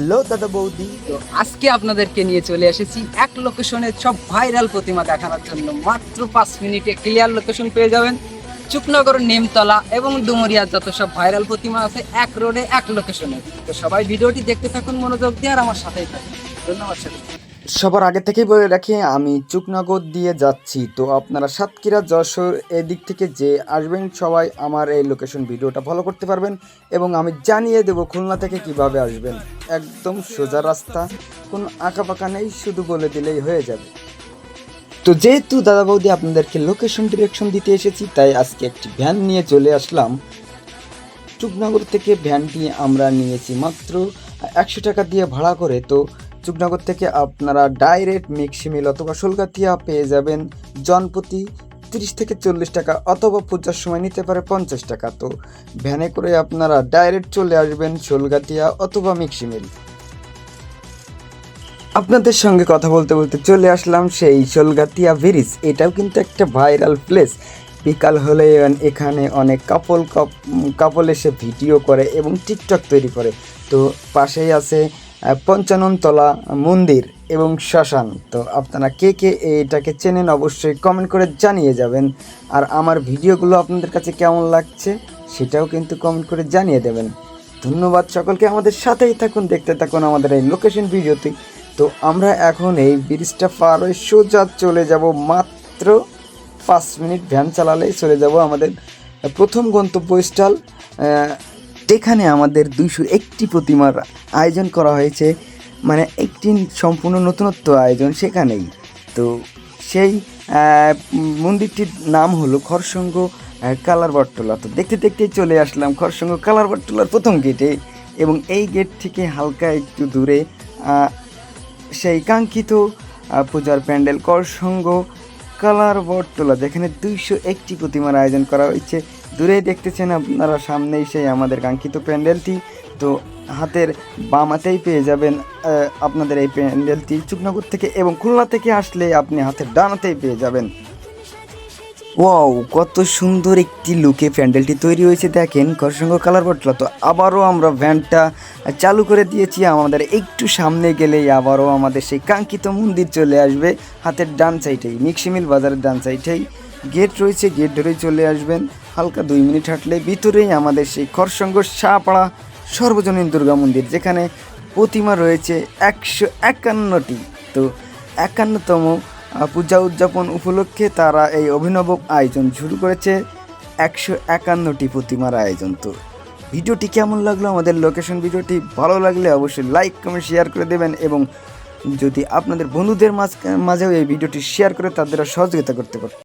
Hello দাদা বৌদি। তো আজকে আপনাদেরকে নিয়ে চলে এসেছি এক লোকেশনের সব ভাইরাল প্রতিমা দেখানোর জন্য। মাত্র পাঁচ মিনিটে ক্লিয়ার লোকেশন পেয়ে যাবেন। চুকনগর, নেমতলা এবং ডুমুরিয়ার যত সব ভাইরাল প্রতিমা আছে এক রোডে এক লোকেশনে তো সবাই ভিডিওটি দেখতে থাকুন, মনোযোগ দিয়ে আর আমার সাথেই থাকুন। ধন্যবাদ সাথে সবার আগে থেকেই বলে রাখি, আমি চুকনগর দিয়ে যাচ্ছি। তো আপনারা সাতক্ষীরা, যশোর এদিক থেকে যে আসবেন, সবাই আমার এই লোকেশন ভিডিওটা ফলো করতে পারবেন এবং আমি জানিয়ে দেবো খুলনা থেকে কীভাবে আসবেন। একদম সোজা রাস্তা, কোনো আঁকা পাকা নেই, শুধু বলে দিলেই হয়ে যাবে। তো যেহেতু দাদা বৌদি আপনাদেরকে লোকেশন ডিরেকশন দিতে এসেছি, তাই আজকে একটি ভ্যান নিয়ে চলে আসলাম। চুকনগর থেকে ভ্যানটি আমরা নিয়েছি মাত্র একশো টাকা দিয়ে ভাড়া করে। তো চুকনগর থেকে আপনারা ডাইরেক্ট মিক্সিমিল অথবা শোলগাতিয়া পেয়ে যাবেন। জনপ্রতি তিরিশ থেকে চল্লিশ টাকা অথবা পূজার সময় নিতে পারে পঞ্চাশ টাকা। তো ভ্যানে করে আপনারা ডাইরেক্ট চলে আসবেন শোলগাতিয়া অথবা মিক্সিমিল আপনাদের সঙ্গে কথা বলতে বলতে চলে আসলাম সেই শোলগাতিয়া ব্রিজ। এটাও কিন্তু একটা ভাইরাল প্লেস। বিকাল হলে এখানে অনেক কাপল কাপল এসে ভিডিও করে এবং টিকটক তৈরি করে। তো পাশেই আছে পঞ্চাননতলা মন্দির এবং শ্মশান। তো আপনারা কে কে এটাকে চেনেন অবশ্যই কমেন্ট করে জানিয়ে যাবেন। আর আমার ভিডিওগুলো আপনাদের কাছে কেমন লাগছে সেটাও কিন্তু কমেন্ট করে জানিয়ে দেবেন। ধন্যবাদ সকলকে, আমাদের সাথেই থাকুন, দেখতে থাকুন আমাদের এই লোকেশন ভিডিওতে তো আমরা এখন এই ব্রিজটা পার হয়ে সোজা চলে যাব, মাত্র পাঁচ মিনিট ভ্যান চালালেই চলে যাব আমাদের প্রথম গন্তব্যস্থল এখানে আমাদের দুইশো একটি প্রতিমার আয়োজন করা হয়েছে মানে একটি সম্পূর্ণ নতুনত্ব আয়োজন সেখানেই। তো সেই মন্দিরটির নাম হলো খরসঙ্গ কালার বটতলা। তো দেখতে দেখতেই চলে আসলাম খরসঙ্গ, কালার বটতলার প্রথম গেটে এবং এই গেট থেকে হালকা একটু দূরে সেই কাঙ্ক্ষিত পূজার প্যান্ডেল করসঙ্গ কালার বটতলা যেখানে দুইশো একটি প্রতিমার আয়োজন করা হয়েছে। দূরে দেখতেছেন আপনারা সামনেই সেই আমাদের কাঙ্ক্ষিত প্যান্ডেলটি। তো হাতের বামাতেই পেয়ে যাবেন আপনাদের এই প্যান্ডেলটি। চুকনগর থেকে এবং খুলনা থেকে আসলে আপনি হাতের ডানাতেই পেয়ে যাবেন। ওয়াও কত সুন্দর একটি লুকে প্যান্ডেলটি তৈরি হয়েছে, দেখেন করসঙ্গ কালার বটলা তো আবারও আমরা ভ্যানটা চালু করে দিয়েছি, আমাদের একটু সামনে গেলেই আবারও আমাদের সেই কাঙ্ক্ষিত মন্দির চলে আসবে, হাতের ডান সাইডেই মিক্সিমিল বাজারের ডান সাইডেই গেট রয়েছে গেট ধরেই চলে আসবেন, হালকা দুই মিনিট হাঁটলে ভিতরেই আমাদের সেই খরসঙ্গ শাহপাড়া সর্বজনীন দুর্গা মন্দির, যেখানে প্রতিমা রয়েছে একশো একান্নটি। তো একান্নতম পূজা উদযাপন উপলক্ষে তারা এই অভিনব আয়োজন শুরু করেছে। একশো একান্নটি প্রতিমার আয়োজন তো। ভিডিওটি কেমন লাগল? আমাদের লোকেশন ভিডিওটি ভালো লাগলে অবশ্যই লাইক কমেন্ট শেয়ার করে দেবেন এবং যদি আপনাদের বন্ধুদের মাঝে, মাঝেও এই ভিডিওটি শেয়ার করে তাদের সহযোগিতা করতে পারেন